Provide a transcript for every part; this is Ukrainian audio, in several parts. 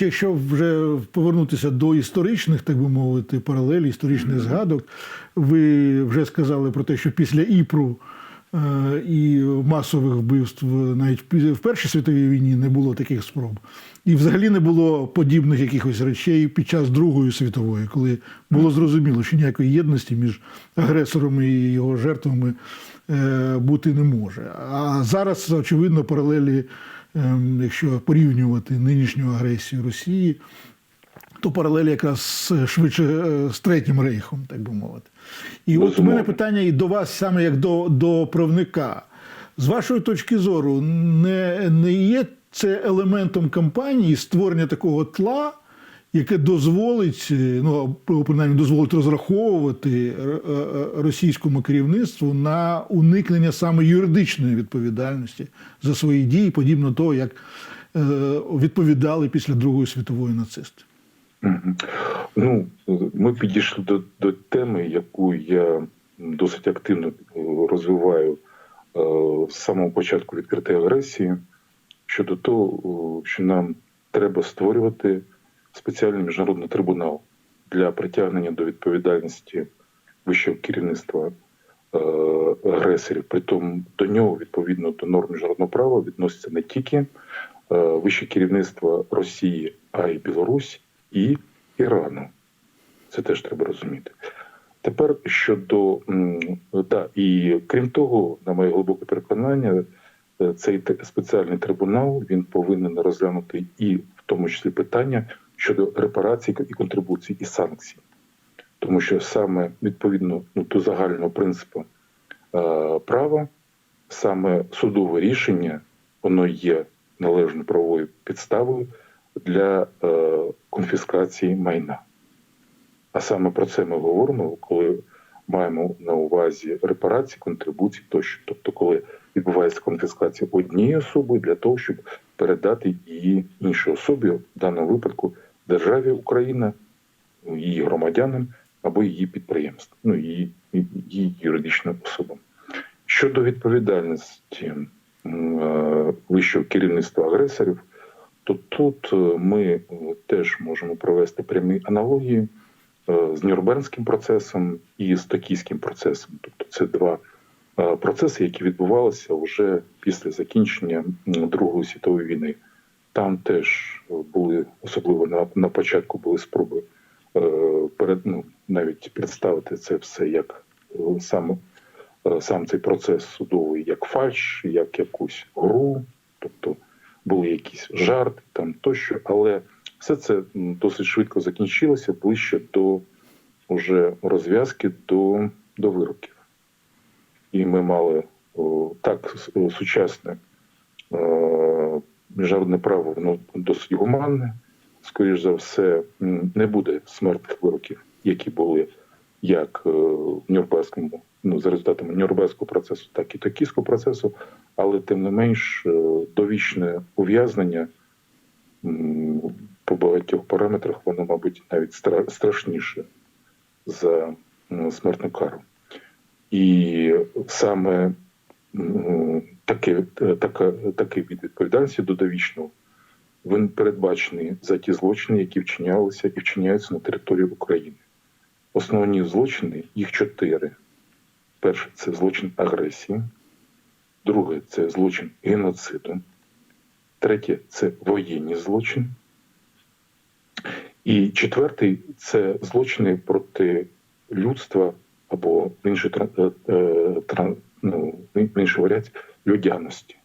Якщо вже повернутися до історичних, так би мовити, паралелей, історичних згадок, ви вже сказали про те, що після Іпру е, і масових вбивств навіть в Першій світовій війні не було таких спроб. І взагалі не було подібних якихось речей під час Другої світової, коли було зрозуміло, що ніякої єдності між агресором і його жертвами е, бути не може. А зараз, очевидно, паралелі, якщо порівнювати нинішню агресію Росії, то паралель якраз швидше е, з третім рейхом, так би мовити. І от у мене питання і до вас саме як до, до правника. З вашої точки зору, не, не є це елементом кампанії створення такого тла, яке дозволить, е, ну принаймні дозволить розраховувати е, е, російському керівництву на уникнення саме юридичної відповідальності за свої дії, подібно того, як відповідали після Другої світової нацисти. Ну, ми підійшли до, до теми, яку я досить активно розвиваю з самого початку відкритої агресії, щодо того, що нам треба створювати спеціальний міжнародний трибунал для притягнення до відповідальності вищого керівництва е, агресорів. Притом до нього, відповідно до норм міжнародного права, відноситься не тільки е, вище керівництво Росії, а й Білорусь і Ірану. Це теж треба розуміти. Тепер щодо да, і крім того, на моє глибоке переконання, е, цей спеціальний трибунал він повинен розглянути і в тому числі питання щодо репарацій і контрибуцій і санкцій, тому що саме відповідно ну, до загального принципу е, права, саме судове рішення, воно є належною правовою підставою для е, конфіскації майна. А саме про це ми говоримо, коли маємо на увазі репарації, контрибуції тощо. Тобто, коли відбувається конфіскація однієї особи для того, щоб передати її іншій особі, в даному випадку державі Україна, її громадянам або її підприємствам, ну її, її юридичним особам. Щодо відповідальності е, вищого керівництва агресорів, то тут е, ми е, теж можемо провести прямі аналогії з Нюрнбернським процесом і з Токійським процесом. Тобто це два процеси, які відбувалися вже після закінчення Другої світової війни. Там теж були, особливо на, на початку, були спроби е, перед, ну, навіть представити це все як е, саме е, сам цей процес судовий як фальш, як якусь гру, тобто були якісь жарти там тощо, але все це досить швидко закінчилося ближче до уже розв'язки до, до вироків. І ми мали о, так с- о, сучасне е, міжнародне право, воно досить гуманне. Скоріш за все, не буде смертних вироків, які були як е, в Нюрнберзькому, ну за результатами Нюрнберзького процесу, так і Токійського процесу, але тим не менш е, довічне ув'язнення по багатьох параметрах, воно, мабуть, навіть страшніше за смертну кару. І саме е, така, такий від відповідальності до довічного він передбачений за ті злочини, які вчинялися і вчиняються на території України. Основні злочини їх чотири. Перше це злочин агресії, друге це злочин геноциду, третє це воєнні злочини. І четвертий це злочини проти людства або інший, е, е, ну, інший варіант людяності.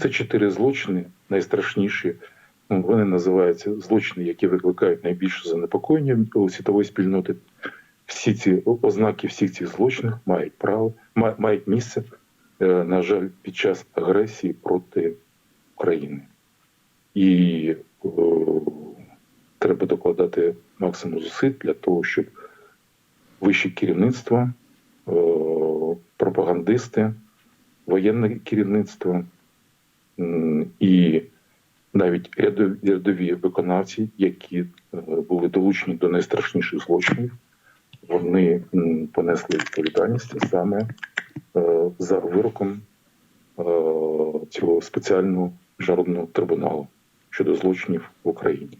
Це чотири злочини найстрашніші. Ну, Вони називаються злочини, які викликають найбільше занепокоєння у світової спільноти. Всі ці ознаки всіх цих злочинів мають право, мають місце, е, на жаль, під час агресії проти України. І е, треба докладати максимум зусиль для того, щоб вище керівництво, е, пропагандисти, воєнне керівництво і навіть рядові, виконавці, які е, були долучені до найстрашніших злочинів, вони понесли відповідальність саме е, за вироком е, цього спеціального міжнародного трибуналу щодо злочинів в Україні.